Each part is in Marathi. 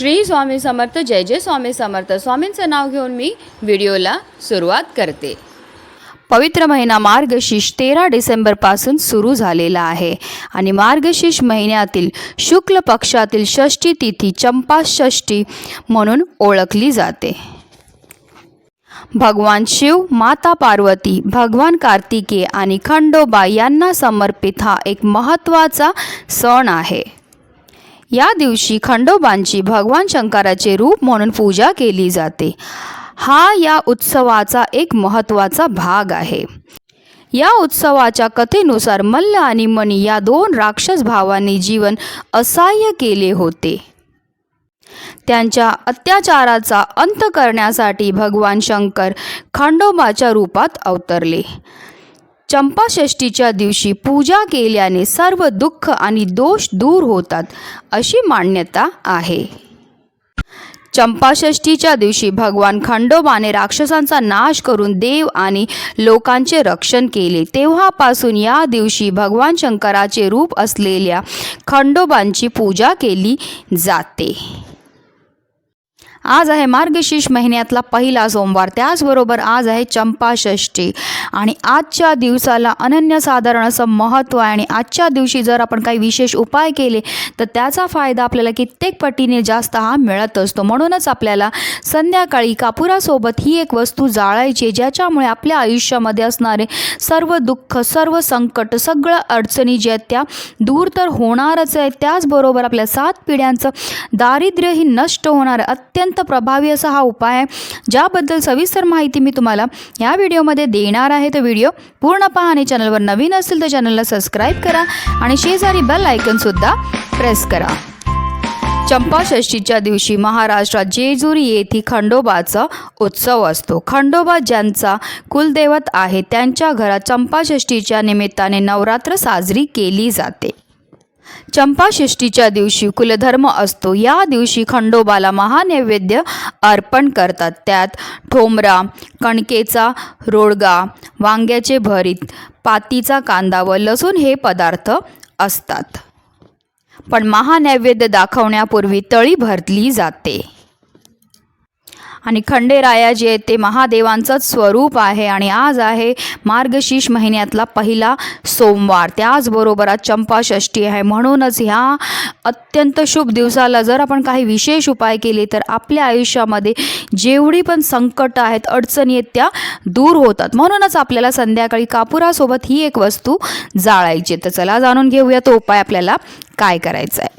श्री स्वामी समर्थ जय जय स्वामी समर्थ. स्वामींचं नाव घेऊन मी व्हिडिओला सुरुवात करते. पवित्र महिना मार्गशीर्ष तेरा डिसेंबरपासून सुरू झालेला आहे आणि मार्गशीर्ष महिन्यातील शुक्ल पक्षातील षष्ठी तिथी चंपा षष्ठी म्हणून ओळखली जाते. भगवान शिव माता पार्वती भगवान कार्तिकेय आणि खंडोबा यांना समर्पित हा एक महत्त्वाचा सण आहे. या दिवशी खंडोबांची भगवान शंकराचे रूप म्हणून पूजा केली जाते. हा या उत्सवाचा एक महत्त्वाचा भाग आहे. या उत्सवाच्या कथेनुसार मल्ल आणि मणी या दोन राक्षस भावांनी जीवन असह्य केले होते. त्यांच्या अत्याचाराचा अंत करण्यासाठी भगवान शंकर खंडोबाच्या रूपात अवतरले. चंपाषष्टीच्या दिवशी पूजा केल्याने सर्व दुःख आणि दोष दूर होतात अशी मान्यता आहे. चंपाषष्टीच्या दिवशी भगवान खंडोबाने राक्षसांचा नाश करून देव आणि लोकांचे रक्षण केले. तेव्हापासून या दिवशी भगवान शंकराचे रूप असलेल्या खंडोबांची पूजा केली जाते. आज आहे मार्गशीर्ष महिन्यातला पहिला सोमवार. त्याचबरोबर आज आहे चंपाषष्ठी. आणि आजच्या दिवसाला अनन्यसाधारण असं महत्त्व आहे. आणि आजच्या दिवशी जर आपण काही विशेष उपाय केले तर त्याचा फायदा आपल्याला कित्येक पटीने जास्त हा मिळत असतो. म्हणूनच आपल्याला संध्याकाळी कापुरासोबत ही एक वस्तू जाळायची आहे, ज्याच्यामुळे आपल्या आयुष्यामध्ये असणारे सर्व दुःख सर्व संकट सगळं अडचणी ज्या आहेत त्या दूर तर होणारच आहे त्याचबरोबर आपल्या सात पिढ्यांचं दारिद्र्यही नष्ट होणार अत्यंत अत्यंत प्रभावी असा हा उपाय आहे ज्याबद्दल सविस्तर माहिती मी तुम्हाला या व्हिडिओमध्ये देणार आहे. तर व्हिडिओ पूर्ण पहा आणि चॅनलवर नवीन असेल तर चॅनलला सबस्क्राईब करा आणि शेजारी बेल आयकनसुद्धा प्रेस करा. चंपाषष्ठीच्या दिवशी महाराष्ट्रात जेजुरी येथे खंडोबाचा उत्सव असतो. खंडोबा ज्यांचा कुलदैवत आहे त्यांच्या घरात चंपाषष्ठीच्या निमित्ताने नवरात्र साजरी केली जाते. चंपाषष्टीच्या दिवशी कुलधर्म असतो. या दिवशी खंडोबाला महानैवेद्य अर्पण करतात. त्यात ठोमरा कणकेचा रोडगा वांग्याचे भरीत पातीचा कांदा व लसूण हे पदार्थ असतात. पण महानैवेद्य दाखवण्यापूर्वी तळी भरली जाते. आणि खंडेराया जे ते महादेवांचंच स्वरूप आहे. आणि आज आहे मार्गशीर्ष महिन्यातला पहिला सोमवार. त्याचबरोबर आज चंपाषष्ठी आहे. म्हणूनच ह्या अत्यंत शुभ दिवसाला जर आपण काही विशेष उपाय केले तर आपल्या आयुष्यामध्ये जेवढी पण संकट आहेत अडचणी आहेत त्या दूर होतात. म्हणूनच आपल्याला संध्याकाळी कापुरासोबत ही एक वस्तू जाळायची तर चला जाणून घेऊया तो उपाय आपल्याला काय करायचा आहे.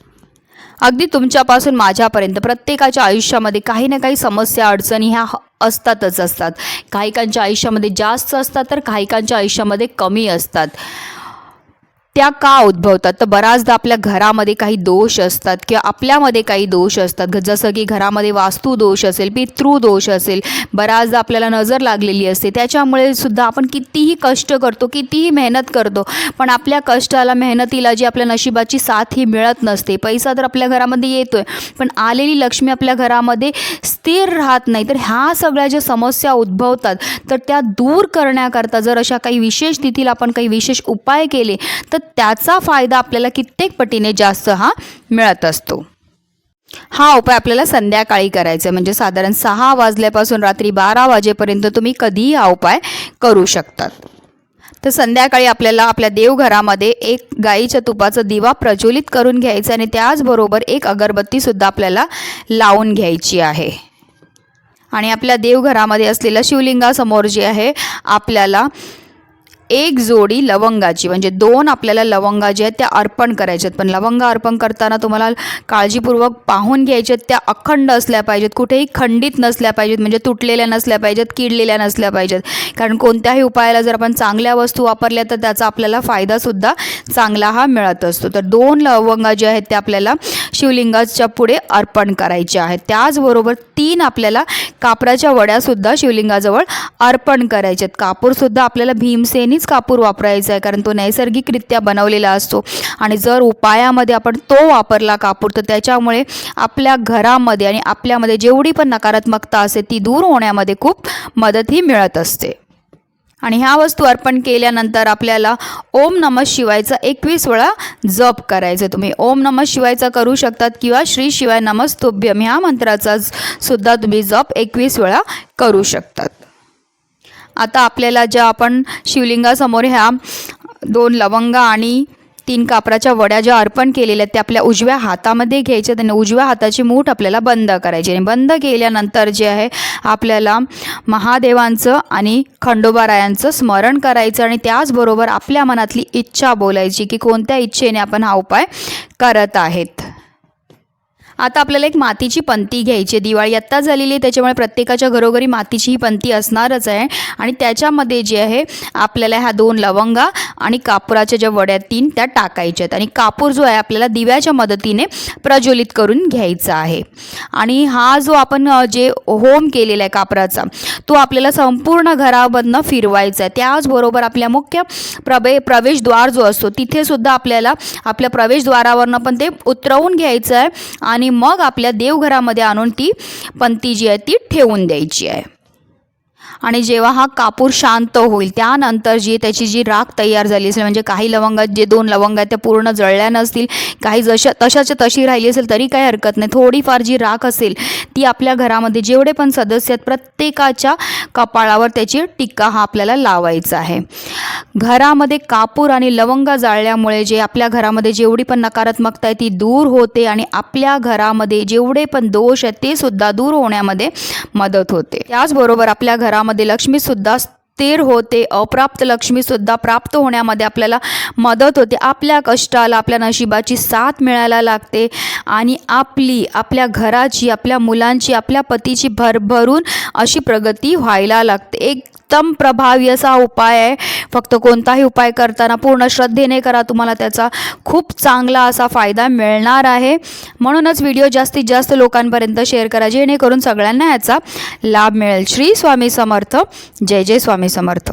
अगदी तुमच्यापासून माझ्यापर्यंत प्रत्येकाच्या आयुष्यामध्ये काही ना काही समस्या अडचणी ह्या ह- असतातच असतात. काहीकांच्या आयुष्यामध्ये जास्त असतात तर काहीकांच्या आयुष्यामध्ये कमी असतात. त्या का उद्भवतात? तर बऱ्याचदा आपल्या घरामध्ये काही दोष असतात किंवा आपल्यामध्ये काही दोष असतात. जसं की घरामध्ये वास्तू दोष असेल पितृ दोष असेल बऱ्याचदा आपल्याला नजर लागलेली असते. त्याच्यामुळे सुद्धा आपण कितीही कष्ट करतो कितीही मेहनत करतो पण आपल्या कष्टाला मेहनतीला जी आपल्या नशिबाची साथ ही मिळत नसते. पैसा तर आपल्या घरामध्ये येतो आहे पण आलेली लक्ष्मी आपल्या घरामध्ये स्थिर राहत नाही. तर ह्या सगळ्या ज्या समस्या उद्भवतात तर त्या दूर करण्याकरता जर अशा काही विशेष तिथीला आपण काही विशेष उपाय केले तर त्याचा फायदा आपल्याला कित्येक पटीने जास्त हा मिळत असतो. हा उपाय आपल्याला संध्याकाळी करायचा आहे. म्हणजे साधारण सहा वाजल्यापासून रात्री बारा वाजेपर्यंत तुम्ही कधीही हा उपाय करू शकतात. तर संध्याकाळी आपल्याला आपल्या देवघरामध्ये एक गाईच्या तुपाचा दिवा प्रज्वलित करून घ्यायचा आणि त्याचबरोबर एक अगरबत्तीसुद्धा आपल्याला लावून घ्यायची आहे. आणि आपल्या देवघरामध्ये असलेल्या शिवलिंगासमोर जे आहे आपल्याला एक जोडी लवंगाची म्हणजे दोन आपल्याला लवंगा ज्या आहेत त्या अर्पण करायच्या आहेत. पण लवंगा अर्पण करताना तुम्हाला काळजीपूर्वक पाहून घ्यायच्या आहेत. त्या अखंड असल्या पाहिजेत कुठेही खंडित नसल्या पाहिजेत म्हणजे तुटलेल्या नसल्या पाहिजेत किडलेल्या नसल्या पाहिजेत. कारण कोणत्याही उपायाला जर आपण चांगल्या वस्तू वापरल्या तर त्याचा आपल्याला फायदासुद्धा चांगला हा मिळत असतो. तर दोन लवंगा ज्या आहेत त्या आपल्याला शिवलिंगाच्या पुढे अर्पण करायच्या आहेत. त्याचबरोबर तीन आपल्याला कापराच्या वड्यासुद्धा शिवलिंगाजवळ अर्पण करायच्या आहेत. कापूरसुद्धा आपल्याला भीमसेनीच कापूर वापरायचा आहे कारण तो नैसर्गिकरित्या बनवलेला असतो. आणि जर उपायामध्ये आपण तो वापरला कापूर तर त्याच्यामुळे आपल्या घरामध्ये आणि आपल्यामध्ये जेवढी पण नकारात्मकता असते ती दूर होण्यामध्ये खूप मदतही मिळत असते. आणि ह्या वस्तू अर्पण केल्यानंतर आपल्याला ओम नमः शिवायचा एकवीस वेळा जप करायचं. तुम्ही ओम नमः शिवायचा करू शकतात किंवा श्री शिवाय नमस्तुभ्यम ह्या मंत्राचा सुद्धा तुम्ही जप एकवीस वेळा करू शकतात. आता आपल्याला ज्या आपण शिवलिंगासमोर ह्या दोन लवंगा आणि तीन कापराच्या वड्या ज्या अर्पण केलेल्या आहेत त्या आपल्या उजव्या हातामध्ये घ्यायच्या त्यांनी उजव्या हाताची मूठ आपल्याला बंद करायची आणि बंद केल्यानंतर जे आहे आपल्याला महादेवांचं आणि खंडोबारायांचं स्मरण करायचं आणि त्याचबरोबर आपल्या मनातली इच्छा बोलायची की कोणत्या इच्छेने आपण हा उपाय करत आहेत. आता आपल्याला एक मातीची पंती घ्यायची आहे. दिवाळी आत्ता झालेली आहे त्याच्यामुळे प्रत्येकाच्या घरोघरी मातीची ही पंती असणारच आहे. आणि त्याच्यामध्ये जे आहे आपल्याला ह्या दोन लवंगा आणि कापुराच्या ज्या वड्या तीन त्या टाकायच्या आहेत. आणि कापूर जो आहे आपल्याला दिव्याच्या मदतीने प्रज्वलित करून घ्यायचा आहे. आणि हा जो आपण जे होम केलेला आहे कापराचा तो आपल्याला संपूर्ण घरामधनं फिरवायचा आहे. त्याचबरोबर आपल्या मुख्य प्रवे प्रवेशद्वार जो असतो तिथे सुद्धा आपल्याला आपल्या प्रवेशद्वारावरनं पण ते उतरवून घ्यायचं आहे. आणि मग आपल्या देवघरामध्ये आणून ती पंती जी आहे ती ठेवून द्यायची आहे. आणि जेव्हा हा कापूर शांत होईल त्यानंतर जी त्याची जी राख तयार झाली असेल म्हणजे काही लवंगात जे दोन लवंग आहेत त्या पूर्ण जळल्या नसतील काही जशा तशाच्या तशी राहिली असेल तरी काही हरकत नाही. थोडीफार जी राख असेल ती आपल्या घरामध्ये जेवढे पण सदस्य आहेत प्रत्येकाच्या कपाळावर त्याची टिक्का हा आपल्याला लावायचा आहे. घरामध्ये कापूर आणि लवंग जाळल्यामुळे जे आपल्या घरामध्ये जेवढी पण नकारात्मकता आहे ती दूर होते आणि आपल्या घरामध्ये जेवढे पण दोष आहेत ते सुद्धा दूर होण्यामध्ये मदत होते. त्याचबरोबर आपल्या घरामध्ये लक्ष्मीसुद्धा स्थिर होते अप्राप्त लक्ष्मीसुद्धा प्राप्त होण्यामध्ये आपल्याला मदत होते. आपल्या कष्टाला आपल्या नशिबाची साथ मिळायला लागते आणि आपली आपल्या घराची आपल्या मुलांची आपल्या पतीची भरभरून अशी प्रगती व्हायला लागते. एक उत्तम प्रभावी असा उपाय आहे. फक्त कोणताही उपाय करताना पूर्ण श्रद्धेने करा तुम्हाला त्याचा खूप चांगला असा फायदा मिळणार आहे. म्हणूनच व्हिडिओ जास्तीत जास्त लोकांपर्यंत शेअर करा जेणेकरून सगळ्यांना याचा लाभ मिळेल. श्री स्वामी समर्थ. जय जय स्वामी समर्थ.